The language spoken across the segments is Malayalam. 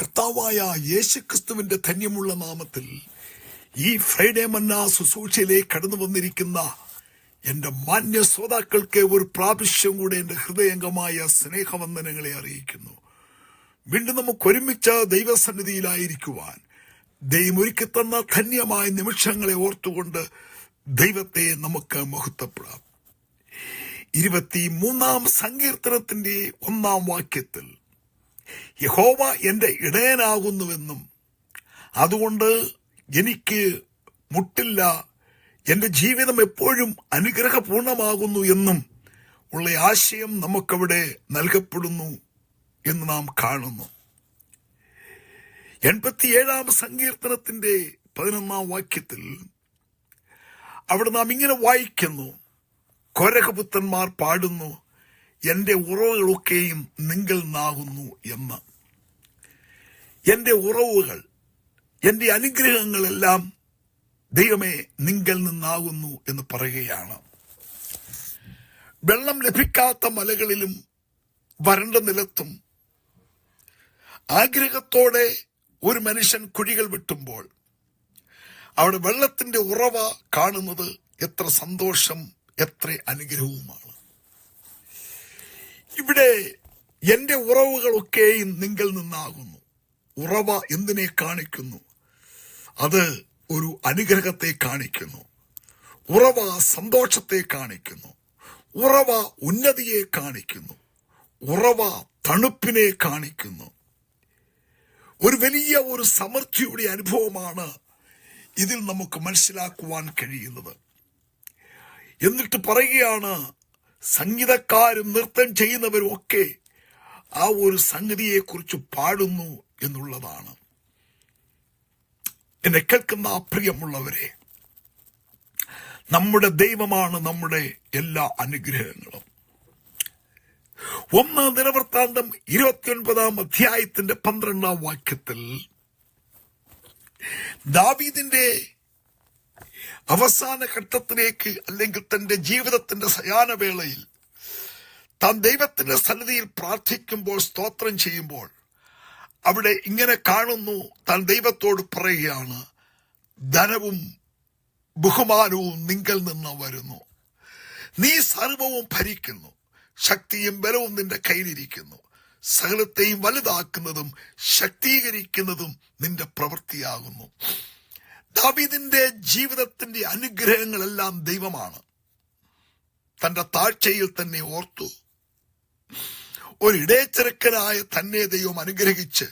കർത്താവായ യേശുക്രിസ്തുവിന്റെ ധന്യമുള്ള നാമത്തിൽ ഈ ഫ്രൈഡേ മന്ന ശുശ്രൂഷയിലേക്ക് കടന്നു വന്നിരിക്കുന്ന എന്റെ മാന്യ ശ്രോതാക്കൾക്ക് ഒരു പ്രാവശ്യം കൂടെ എന്റെ ഹൃദയംഗമായ സ്നേഹവന്ദനങ്ങളെ അറിയിക്കുന്നു. വീണ്ടും നമുക്ക് ഒരുമിച്ച് ദൈവസന്നിധിയിലായിരിക്കുവാൻ ദൈവം ഒരുക്കി തന്ന ധന്യമായ നിമിഷങ്ങളെ ഓർത്തുകൊണ്ട് ദൈവത്തെ നമുക്ക് മഹത്വപ്പെടാം. ഇരുപത്തി മൂന്നാം സങ്കീർത്തനത്തിന്റെ ഒന്നാം വാക്യത്തിൽ യഹോവ എന്റെ ഇടയനാകുന്നുവെന്നും അതുകൊണ്ട് എനിക്ക് മുട്ടില്ല. എന്റെ ജീവിതം എപ്പോഴും അനുഗ്രഹപൂർണമാകുന്നു എന്നും ഉള്ള ആശയം നമുക്കവിടെ നൽകപ്പെടുന്നു എന്ന് നാം കാണുന്നു. എൺപത്തിയേഴാം സങ്കീർത്തനത്തിന്റെ പതിനൊന്നാം വാക്യത്തിൽ അവിടെ നാം ഇങ്ങനെ വായിക്കുന്നു. കൊരകപുത്രന്മാർ പാടുന്നു. എന്റെ ഉറവുകളൊക്കെയും നിങ്ങൾ നാകുന്നു എന്ന്. എന്റെ ഉറവുകൾ എന്റെ അനുഗ്രഹങ്ങളെല്ലാം ദൈവമേ നിങ്ങൾ നിന്നാകുന്നു എന്ന് പറയുകയാണ്. വെള്ളം ലഭിക്കാത്ത മലകളിലും വരണ്ട നിലത്തും ആഗ്രഹത്തോടെ ഒരു മനുഷ്യൻ കുഴികൾ വെട്ടുമ്പോൾ അവിടെ വെള്ളത്തിന്റെ ഉറവ കാണുന്നത് എത്ര സന്തോഷം എത്ര അനുഗ്രഹവുമാണ്. ഇവിടെ എന്റെ ഉറവുകളൊക്കെയും നിങ്ങൾ നിന്നാകുന്നു. ഉറവ എന്തിനെ കാണിക്കുന്നു? അത് ഒരു അനുഗ്രഹത്തെ കാണിക്കുന്നു. ഉറവ സന്തോഷത്തെ കാണിക്കുന്നു. ഉറവ ഉന്നതിയെ കാണിക്കുന്നു. ഉറവ തണുപ്പിനെ കാണിക്കുന്നു. ഒരു വലിയ ഒരു സമൃദ്ധിയുടെ അനുഭവമാണ് ഇതിൽ നമുക്ക് മനസ്സിലാക്കുവാൻ കഴിയുന്നത്. എന്നിട്ട് പറയുകയാണ് സംഗീതക്കാരും നൃത്തം ചെയ്യുന്നവരും ഒക്കെ ആ ഒരു സംഗതിയെക്കുറിച്ച് പാടുന്നു എന്നുള്ളതാണ്. എന്നെ കേൾക്കുന്ന അപ്രിയമുള്ളവരെ നമ്മുടെ ദൈവമാണ് നമ്മുടെ എല്ലാ അനുഗ്രഹങ്ങളും. ഒന്ന് നിലവൃത്താന്തം ഇരുപത്തിയൊൻപതാം അധ്യായത്തിന്റെ പന്ത്രണ്ടാം വാക്യത്തിൽ ദാവീദിന്റെ അവസാന ഘട്ടത്തിലേക്ക് അല്ലെങ്കിൽ തന്റെ ജീവിതത്തിന്റെ സയാനവേളയിൽ താൻ ദൈവത്തിന്റെ സന്നിധിയിൽ പ്രാർത്ഥിക്കുമ്പോൾ സ്തോത്രം ചെയ്യുമ്പോൾ അവിടെ ഇങ്ങനെ കാണുന്നു താൻ ദൈവത്തോട് പറയുകയാണ് ധനവും ബഹുമാനവും നിങ്കൽ നിന്ന് വരുന്നു. നീ സർവവും ഭരിക്കുന്നു. ശക്തിയും ബലവും നിന്റെ കയ്യിലിരിക്കുന്നു. സകലത്തെയും വലുതാക്കുന്നതും ശക്തീകരിക്കുന്നതും നിന്റെ പ്രവൃത്തിയാകുന്നു. ദാവീദിന്റെ ജീവിതത്തിന്റെ അനുഗ്രഹങ്ങളെല്ലാം ദൈവമാണ്. തന്റെ താഴ്ചയിൽ തന്നെ ഓർത്തു ഒരു തന്നെ ദൈവം അനുഗ്രഹിച്ച്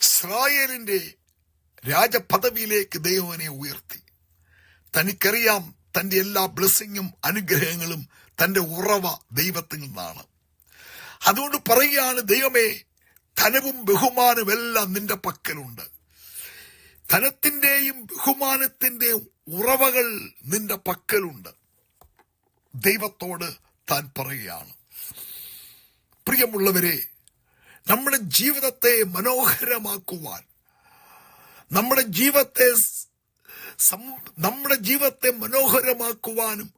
ഇസ്രായേലിന്റെ രാജപദവിയിലേക്ക് ദൈവനെ ഉയർത്തി. തനിക്കറിയാം തന്റെ എല്ലാ ബ്ലെസ്സിങ്ങും അനുഗ്രഹങ്ങളും തന്റെ ഉറവ ദൈവത്തിൽ നിന്നാണ്. അതുകൊണ്ട് പറയുകയാണ് ദൈവമേ ധനവും ബഹുമാനവും എല്ലാം നിന്റെ പക്കലുണ്ട്. ധനത്തിന്റെയും ബഹുമാനത്തിന്റെയും ഉറവകൾ നിന്റെ പക്കലുണ്ട്. ദൈവത്തോട് താൻ പറയുകയാണ്. പ്രിയമുള്ളവരെ നമ്മുടെ ജീവിതത്തെ മനോഹരമാക്കുവാൻ നമ്മുടെ ജീവിതത്തെ നമ്മുടെ ജീവിതത്തെ മനോഹരമാക്കുവാനും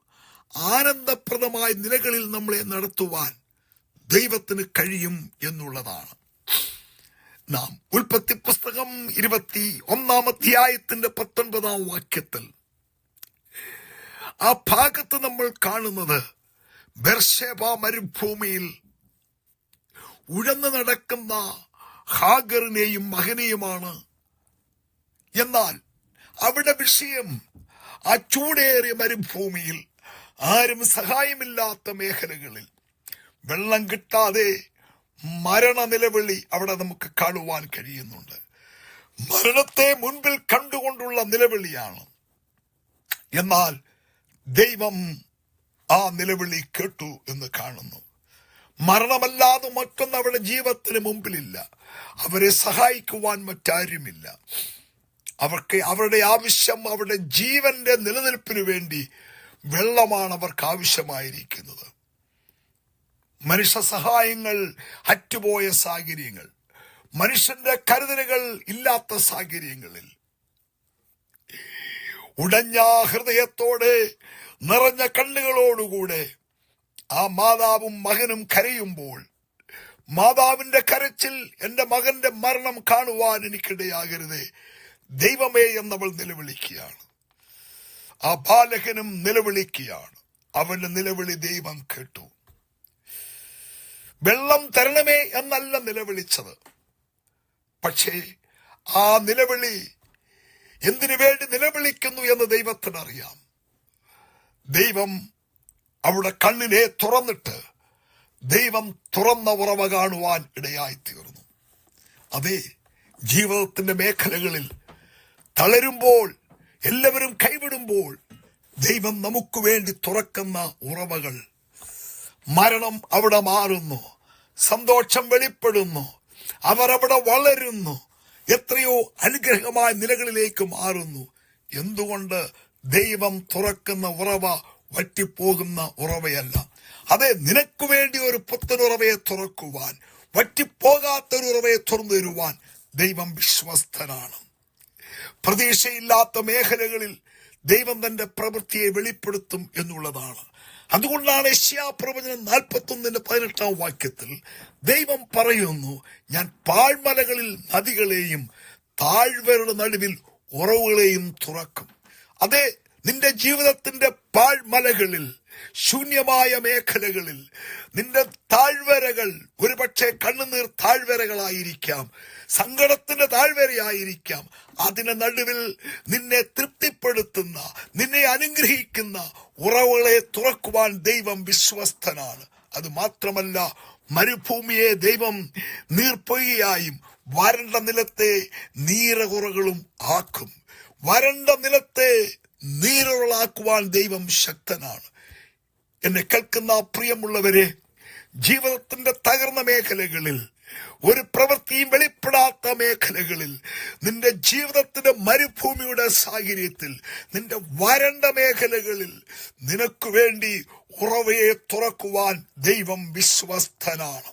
ആനന്ദപ്രദമായ നിലകളിൽ നമ്മളെ നടത്തുവാൻ ദൈവത്തിന് കഴിയും എന്നുള്ളതാണ്. നാം ഉൽപ്പത്തി പുസ്തകം ഇരുപത്തി ഒന്നാം അധ്യായത്തിന്റെ പത്തൊൻപതാം വാക്യത്തിൽ ആ ഭാഗത്ത് നമ്മൾ കാണുന്നത് ബെർഷേബ മരുഭൂമിയിൽ ഉഴന്നു നടക്കുന്ന ഹാഗറിനെയും മകനെയുമാണ്. എന്നാൽ അവിടെ വിഷയം ആ ചൂടേറിയ മരുഭൂമിയിൽ ആരും സഹായമില്ലാത്ത മേഖലകളിൽ വെള്ളം കിട്ടാതെ മരണ നിലവിളി അവിടെ നമുക്ക് കാണുവാൻ കഴിയുന്നുണ്ട്. മരണത്തെ മുൻപിൽ കണ്ടുകൊണ്ടുള്ള നിലവിളിയാണ്. എന്നാൽ ദൈവം ആ നിലവിളി കേട്ടു എന്ന് കാണുന്നു. മരണമല്ലാതെ മറ്റൊന്നും അവരുടെ ജീവിതത്തിന് മുമ്പിലില്ല. അവരെ സഹായിക്കുവാൻ മറ്റാരുമില്ല. അവർക്ക് അവരുടെ ആവശ്യം അവരുടെ ജീവന്റെ നിലനിൽപ്പിന് വേണ്ടി വെള്ളമാണ് അവർക്ക് ആവശ്യമായിരിക്കുന്നത്. മനുഷ്യ സഹായങ്ങൾ അറ്റുപോയ സാഹചര്യങ്ങൾ മനുഷ്യന്റെ കരുതലുകൾ ഇല്ലാത്ത സാഹചര്യങ്ങളിൽ ഉടഞ്ഞ ഹൃദയത്തോടെ നിറഞ്ഞ കണ്ണുകളോടുകൂടെ ആ മാതാവും മകനും കരയുമ്പോൾ മാതാവിന്റെ കരച്ചിൽ എന്റെ മകന്റെ മരണം കാണുവാൻ എനിക്കിടയാകരുത് ദൈവമേ എന്നവൾ നിലവിളിക്കുകയാണ്. ആ ബാലകനും നിലവിളിക്കുകയാണ്. അവന്റെ നിലവിളി ദൈവം കേട്ടു. വെള്ളം തരണമേ എന്നല്ല നിലവിളിച്ചത്. പക്ഷേ ആ നിലവിളി എന്തിനു വേണ്ടി നിലവിളിക്കുന്നു എന്ന് ദൈവത്തിനറിയാം. ദൈവം അവിടെ കണ്ണിനെ തുറന്നിട്ട് ദൈവം തുറന്ന ഉറവ കാണുവാൻ ഇടയായി തീർന്നു അതെ ജീവിതത്തിന്റെ മേഖലകളിൽ തളരുമ്പോൾ എല്ലാവരും കൈവിടുമ്പോൾ ദൈവം നമുക്ക് വേണ്ടി തുറക്കുന്ന ഉറവകൾ മരണം അവിടെ മാറുന്നു. സന്തോഷം വെളിപ്പെടുന്നു. അവർ അവിടെ വളരുന്നു. എത്രയോ അനുഗ്രഹമായ നിലകളിലേക്ക് മാറുന്നു. എന്തുകൊണ്ട് ദൈവം തുറക്കുന്ന ഉറവ വറ്റിപ്പോകുന്ന ഉറവയല്ല? അതെ നിനക്ക് വേണ്ടി ഒരു പുത്തനുറവയെ തുറക്കുവാൻ വറ്റിപ്പോകാത്തൊരു ഉറവയെ തുറന്നു തരുവാൻ ദൈവം വിശ്വസ്തനാണ്. പ്രതീക്ഷയില്ലാത്ത മേഖലകളിൽ ദൈവം തന്റെ പ്രവൃത്തിയെ വെളിപ്പെടുത്തും എന്നുള്ളതാണ്. അതുകൊണ്ടാണ് ഏഷ്യാ പ്രവചനം നാൽപ്പത്തി ഒന്നിന്റെ പതിനെട്ടാം വാക്യത്തിൽ ദൈവം പറയുന്നു ഞാൻ പാഴ്മലകളിൽ നദികളെയും താഴ്വരുടെ നടുവിൽ ഉറവുകളെയും തുറക്കും. അതെ നിന്റെ ജീവിതത്തിന്റെ പാഴ്മലകളിൽ ശൂന്യമായ മേഖലകളിൽ നിന്റെ താഴ്വരകൾ ഒരുപക്ഷെ കണ്ണുനീർ താഴ്വരകളായിരിക്കാം സങ്കടത്തിന്റെ താഴ്വരയായിരിക്കാം. അതിന് നടുവിൽ നിന്നെ തൃപ്തിപ്പെടുത്തുന്ന നിന്നെ അനുഗ്രഹിക്കുന്ന ഉറവുകളെ തുറക്കുവാൻ ദൈവം വിശ്വസ്തനാണ്. അത് മാത്രമല്ല മരുഭൂമിയെ ദൈവം നീർപ്പൊയ്യായും വരണ്ട നിലത്തെ നീരകുറകളും ആക്കും. വരണ്ട നിലത്തെ നീരുകളാക്കുവാൻ ദൈവം ശക്തനാണ്. എന്നെ കേൾക്കുന്ന പ്രിയമുള്ളവരെ ജീവിതത്തിന്റെ തകർന്ന മേഖലകളിൽ ഒരു പ്രവൃത്തിയും വെളിപ്പെടാത്ത മേഖലകളിൽ നിന്റെ ജീവിതത്തിന്റെ മരുഭൂമിയുടെ സാഹചര്യത്തിൽ നിന്റെ വരണ്ട മേഖലകളിൽ നിനക്ക് വേണ്ടി ഉറവയെ തുറക്കുവാൻ ദൈവം വിശ്വസ്തനാണ്.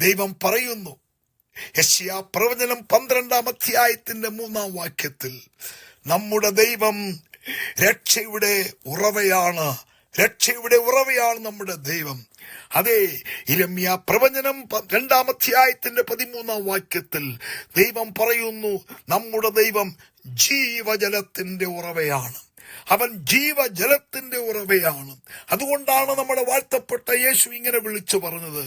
ദൈവം പറയുന്നു യശ്യാ പ്രവചനം പന്ത്രണ്ടാം അധ്യായത്തിന്റെ മൂന്നാം വാക്യത്തിൽ നമ്മുടെ ദൈവം രക്ഷയുടെ ഉറവയാണ്. രക്ഷയുടെ ഉറവയാണ് നമ്മുടെ ദൈവം. അതെ ഇരമ്യ പ്രവചനം രണ്ടാമധ്യായത്തിന്റെ പതിമൂന്നാം വാക്യത്തിൽ ദൈവം പറയുന്നു നമ്മുടെ ദൈവം ജീവജലത്തിന്റെ ഉറവയാണ്. അവൻ ജീവജലത്തിന്റെ ഉറവയാണ്. അതുകൊണ്ടാണ് നമ്മുടെ വാഴ്ത്തപ്പെട്ട യേശു ഇങ്ങനെ വിളിച്ചു പറഞ്ഞത്.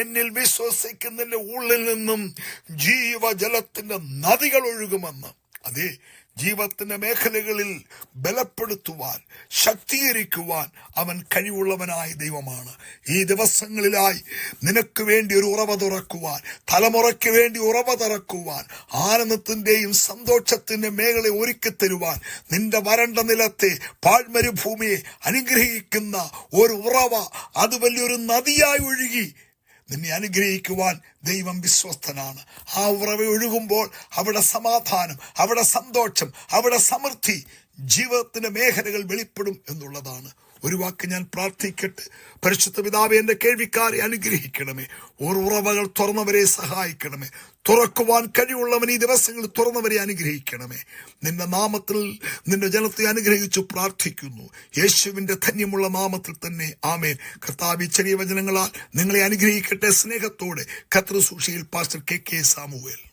എന്നിൽ വിശ്വസിക്കുന്നതിന്റെ ഉള്ളിൽ നിന്നും ജീവജലത്തിന്റെ നദികൾ ഒഴുകുമെന്ന്. അതെ ജീവിതത്തിന്റെ മേഖലകളിൽ ബലപ്പെടുത്തുവാൻ ശക്തീകരിക്കുവാൻ അവൻ കഴിവുള്ളവനായ ദൈവമാണ്. ഈ ദിവസങ്ങളിലായി നിനക്ക് വേണ്ടി ഒരു ഉറവ തുറക്കുവാൻ തലമുറയ്ക്ക് വേണ്ടി ഉറവ തുറക്കുവാൻ ആനന്ദത്തിന്റെയും സന്തോഷത്തിന്റെ മേഖല ഒരുക്കി തരുവാൻ നിന്റെ വരണ്ട നിലത്തെ പാഴ്മരുഭൂമിയെ അനുഗ്രഹിക്കുന്ന ഒരു ഉറവ അത് വലിയൊരു നദിയായി ഒഴുകി നിന്നെ അനുഗ്രഹിക്കുവാൻ ദൈവം വിശ്വസ്തനാണ്. ആ ഉറവ ഒഴുകുമ്പോൾ അവിടെ സമാധാനം അവിടെ സന്തോഷം അവിടെ സമൃദ്ധി ജീവിതത്തിന്റെ മേഖലകൾ വെളിപ്പെടും എന്നുള്ളതാണ്. ഒരു വാക്ക് ഞാൻ പ്രാർത്ഥിക്കട്ടെ. പരിശുദ്ധ പിതാവെ എന്റെ കേൾവിക്കാരെ അനുഗ്രഹിക്കണമേ. ഓർ ഉറവകൾ തുറന്നവരെ സഹായിക്കണമേ. തുറക്കുവാൻ കഴിവുള്ളവൻ ഈ ദിവസങ്ങളിൽ തുറന്നവരെ അനുഗ്രഹിക്കണമേ. നിന്റെ നാമത്തിൽ നിന്റെ ജനത്തെ അനുഗ്രഹിച്ചു പ്രാർത്ഥിക്കുന്നു. യേശുവിന്റെ ധന്യമുള്ള നാമത്തിൽ തന്നെ ആമേൻ. കർത്താവി ചെറിയ വചനങ്ങളാൽ നിങ്ങളെ അനുഗ്രഹിക്കട്ടെ സ്നേഹത്തോടെ. ഖത്രസൂഷിയിൽ പാസ്റ്റർ കെ കെ സാമുവേൽ.